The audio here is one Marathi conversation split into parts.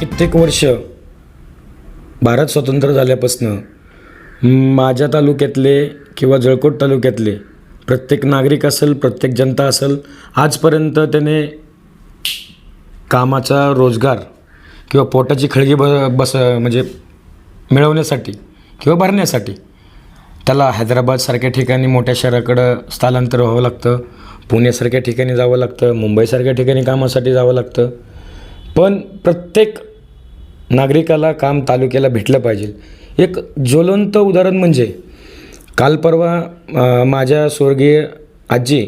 कित्येक वर्ष भारत स्वतंत्र झाल्यापासनं माझ्या तालुक्यातले किंवा जळकोट तालुक्यातले प्रत्येक नागरिक असेल प्रत्येक जनता असेल आजपर्यंत त्याने कामाचा रोजगार किंवा पोटाची खळगी ब बस म्हणजे मिळवण्यासाठी किंवा भरण्यासाठी त्याला हैदराबादसारख्या ठिकाणी मोठ्या शहराकडं स्थलांतर व्हावं लागतं पुण्यासारख्या ठिकाणी जावं लागतं मुंबईसारख्या ठिकाणी कामासाठी जावं लागतं. पण प्रत्येक नागरिकाला काम तालुक्याला भेटलं पाहिजे. एक ज्वलंत उदाहरण म्हणजे काल परवा माझ्या स्वर्गीय आजी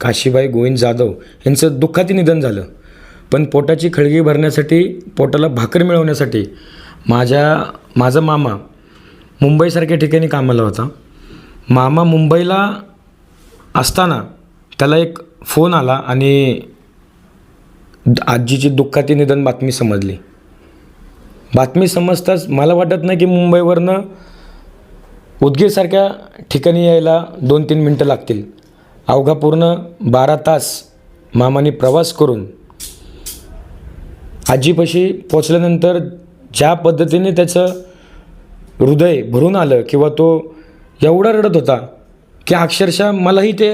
काशीबाई गोविंद जाधव यांचं दुःखाती निधन झालं. पण पोटाची खळगी भरण्यासाठी पोटाला भाकर मिळवण्यासाठी माझ्या माझा मामा मुंबईसारख्या ठिकाणी कामाला होता. मामा मुंबईला असताना त्याला एक फोन आला आणि आजीची दुःखाती निधन बातमी समजली. बातमी समजताच मला वाटत नाही की मुंबईवरनं उदगीरसारख्या ठिकाणी यायला दोन तीन मिनटं लागतील. अवघा पूर्ण बारा तास मामाने प्रवास करून आजीपाशी पोचल्यानंतर ज्या पद्धतीने त्याचं हृदय भरून आलं किंवा तो एवढा रडत होता की अक्षरशः मलाही ते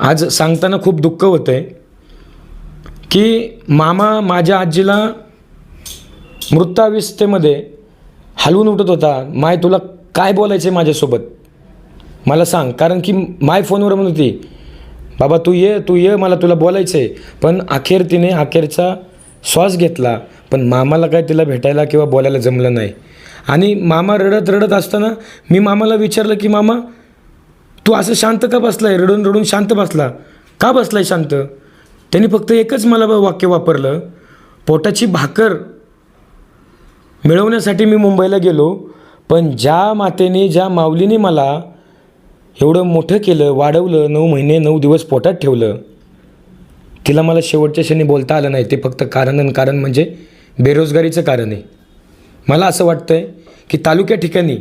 आज सांगताना खूप दुःख होतं आहे की मामा माझ्या आजीला मृताविस्थेमध्ये हलवून उठत होता. माय तुला काय बोलायचं आहे माझ्यासोबत? मला सांग. कारण की माय फोनवर म्हणत होती बाबा तू ये तू ये मला तुला बोलायचं आहे पण अखेर तिने अखेरचा श्वास घेतला. पण मामाला काय तिला भेटायला किंवा बोलायला जमलं नाही. आणि मामा रडत रडत असताना मी मामाला विचारलं की मामा तू असं शांत का आहे रडून रडून शांत बसला. का बसला आहे शांत? त्यांनी फक्त एकच मला वाक्य वापरलं पोटाची भाकर मिळवण्यासाठी मी मुंबईला गेलो पण ज्या मातेने ज्या माऊलीने मला एवढं मोठं केलं वाढवलं नऊ महिने नऊ दिवस पोटात ठेवलं तिला मला शेवटच्या क्षणी बोलता आलं नाही. ते फक्त कारण आणि कारण म्हणजे बेरोजगारीचं कारण आहे. मला असं वाटतं आहे की तालुक्या ठिकाणी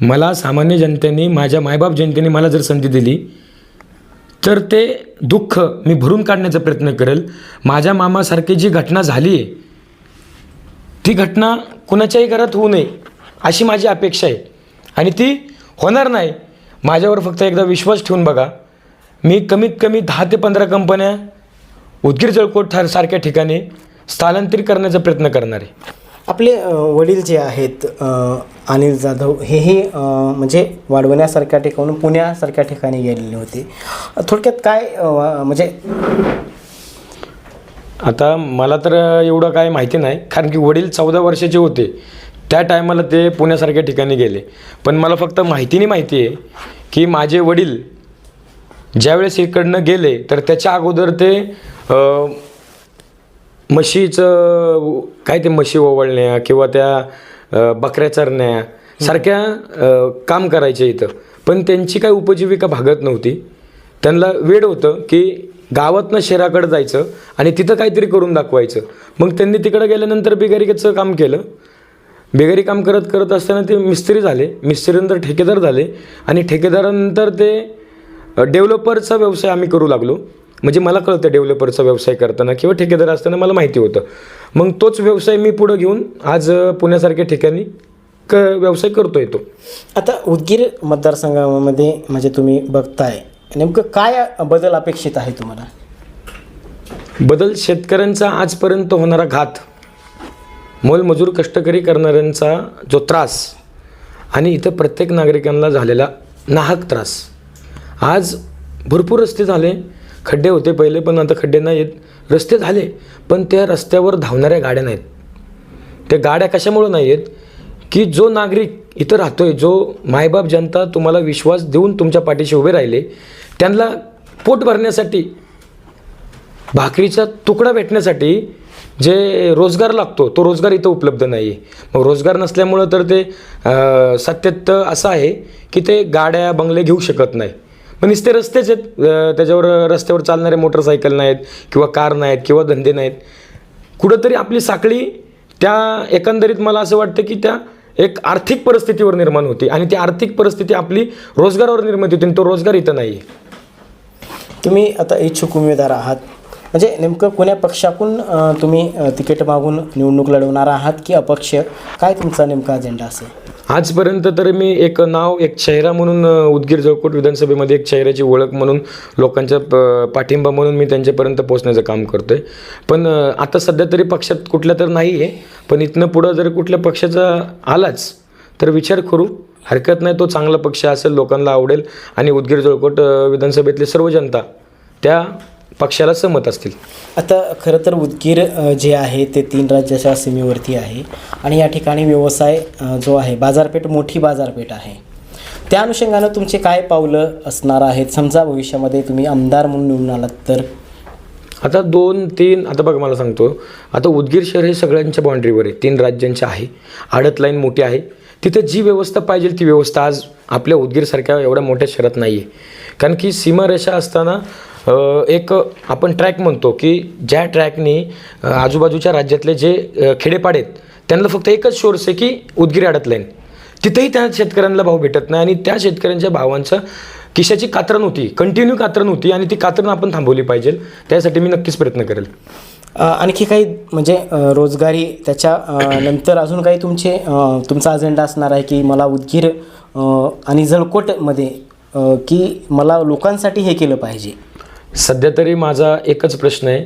मला सामान्य जनतेने माझ्या मायबाप जनतेने मला जर संधी दिली तर ते दुःख मी भरून काढण्याचा प्रयत्न करेल. माझ्या मामासारखी जी घटना झाली आहे ती घटना कुणाच्याही घरात होऊ नये अशी माझी अपेक्षा आहे. आणि ती होणार नाही माझ्यावर फक्त एकदा विश्वास ठेवून बघा. मी कमीत कमी दहा ते पंधरा कंपन्या उदगीर जळकोट ठार सारख्या ठिकाणी स्थलांतरित करण्याचा प्रयत्न करणार आहे. आपले वडील जे आहेत अनिल जाधव हेही म्हणजे वाढवण्यासारख्या ठिकाणून पुण्यासारख्या ठिकाणी गेलेले होते. थोडक्यात काय म्हणजे आता मला तर एवढं काय माहिती नाही. कारण की वडील चौदा वर्षाचे होते त्या टायमाला ते पुण्यासारख्या ठिकाणी गेले. पण मला फक्त माहितीने माहिती आहे की माझे वडील ज्यावेळेस इकडनं गेले तर त्याच्या अगोदर ते म्हशीचं काय ते म्हशी ओवळण्या किंवा त्या बकऱ्या चरण्या सारख्या काम करायचे इथं. पण त्यांची काय उपजीविका भागत नव्हती. त्यांना वेळ होतं की गावातनं शहराकडे जायचं आणि तिथं काहीतरी करून दाखवायचं. मग त्यांनी तिकडं गेल्यानंतर बिगारीचं काम केलं. बेगारी काम करत करत असताना ते मिस्त्री झाले. मिस्त्रीनंतर ठेकेदार झाले आणि ठेकेदारानंतर ते डेव्हलपरचा व्यवसाय आम्ही करू लागलो. म्हणजे मला कळतं डेव्हलपरचा व्यवसाय करताना किंवा ठेकेदार असताना मला माहिती होतं. मग तोच व्यवसाय मी पुढं घेऊन आज पुण्यासारख्या ठिकाणी क व्यवसाय करतो येतो आता उदगीर मतदारसंघामध्ये म्हणजे तुम्ही बघताय नेमकं काय बदल अपेक्षित आहे तुम्हाला? बदल शेतकऱ्यांचा आजपर्यंत होणारा घात मोलमजूर कष्टकरी करणाऱ्यांचा जो त्रास आणि इथं प्रत्येक नागरिकांना झालेला नाहक त्रास. आज भरपूर रस्ते झाले खड्डे होते पहिले पण आता खड्डे नाही आहेत. रस्ते झाले पण त्या रस्त्यावर धावणाऱ्या गाड्या नाहीत. त्या गाड्या कशामुळं नाही आहेत? की जो नागरिक इथं राहतो आहे जो मायबाप जनता तुम्हाला विश्वास देऊन तुमच्या पाठीशी उभे राहिले त्यांना पोट भरण्यासाठी भाकरीचा तुकडा भेटण्यासाठी जे रोजगार लागतो तो रोजगार इथं उपलब्ध नाही आहे मग रोजगार नसल्यामुळं तर ते अं, असं आहे की ते गाड्या बंगले घेऊ शकत नाही. पण नुसते रस्तेच आहेत. त्याच्यावर रस्त्यावर चालणारे मोटरसायकल नाहीत किंवा कार नाहीत किंवा धंदे नाहीत. कुठंतरी आपली साखळी त्या एकंदरीत मला असं वाटतं की त्या एक आर्थिक परिस्थितीवर निर्माण होती आणि ती आर्थिक परिस्थिती आपली रोजगारावर निर्मित होती आणि तो रोजगार इथं नाही आहे तुम्ही आता इच्छुक उमेदवार आहात. म्हणजे नेमकं कोण्या पक्षाकडून तुम्ही तिकीट मागून निवडणूक लढवणार आहात की अपक्ष? काय तुमचा नेमका अजेंडा असेल? आजपर्यंत तर मी एक नाव एक चेहरा म्हणून उदगीर जळकोट विधानसभेमध्ये एक चेहऱ्याची ओळख म्हणून लोकांच्या प- पाठिंबा म्हणून मी त्यांच्यापर्यंत पोहोचण्याचं काम करतो आहे पण आता सध्या तरी पक्षात कुठल्या तर नाही आहे पण इथनं पुढं जर कुठल्या पक्षाचा आलाच तर विचार करू. हरकत नाही तो चांगला पक्ष असेल लोकांना आवडेल. आणि उदगीर जळकोट विधानसभेतले विधानसभेतली सर्व जनता त्या पक्षाला सहमत असतील. आता खरं तर उदगीर जे आहे ते तीन राज्याच्या सीमेवरती आहे आणि या ठिकाणी व्यवसाय जो आहे बाजारपेठ मोठी बाजारपेठ आहे. त्या अनुषंगानं तुमचे काय पावलं असणार आहेत? समजा भविष्यामध्ये तुम्ही आमदार म्हणून निवडून आलात तर? आता दोन तीन आता बघा मला सांगतो. आता उदगीर शहर हे सगळ्यांच्या बाउंड्रीवर आहे. तीन राज्यांच्या आहे. आडत लाईन मोठी आहे. तिथं जी व्यवस्था पाहिजे ती व्यवस्था आज आपल्या उदगीरसारख्या एवढ्या मोठ्या शहरात नाही आहे कारण की सीमारेषा असताना एक आपण ट्रॅक म्हणतो की ज्या ट्रॅकनी आजूबाजूच्या राज्यातले जे खेडेपाड खेडेपाडे आहेत त्यांना फक्त एकच सोर्स आहे की उदगीर अडत लाईन तिथेही त्या शेतकऱ्यांना भाव भेटत नाही आणि त्या शेतकऱ्यांच्या भावांचं किशाची कात्रण होती कंटिन्यू कात्रण होती आणि ती कात्रण आपण थांबवली पाहिजे. त्यासाठी मी नक्कीच प्रयत्न करेल. आणखी काही म्हणजे रोजगारी त्याच्या नंतर अजून काही तुमचे तुमचा अजेंडा असणार आहे की मला उदगीर आणि जळकोटमध्ये की मला लोकांसाठी हे केलं पाहिजे. सध्या तरी माझा एकच प्रश्न आहे.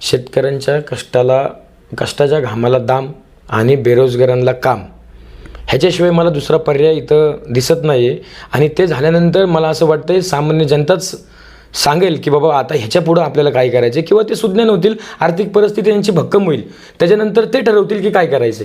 शेतकऱ्यांच्या कष्टाला कष्टाच्या घामाला दाम आणि बेरोजगारांना काम. ह्याच्याशिवाय मला दुसरा पर्याय इथं दिसत नाही आहे आणि ते झाल्यानंतर मला असं वाटतं सामान्य जनताच सांगेल की बाबा आता ह्याच्या पुढं आपल्याला काय करायचं किंवा ते सुज्ञान होतील आर्थिक परिस्थिती यांची भक्कम होईल. त्याच्यानंतर ते ठरवतील की काय करायचं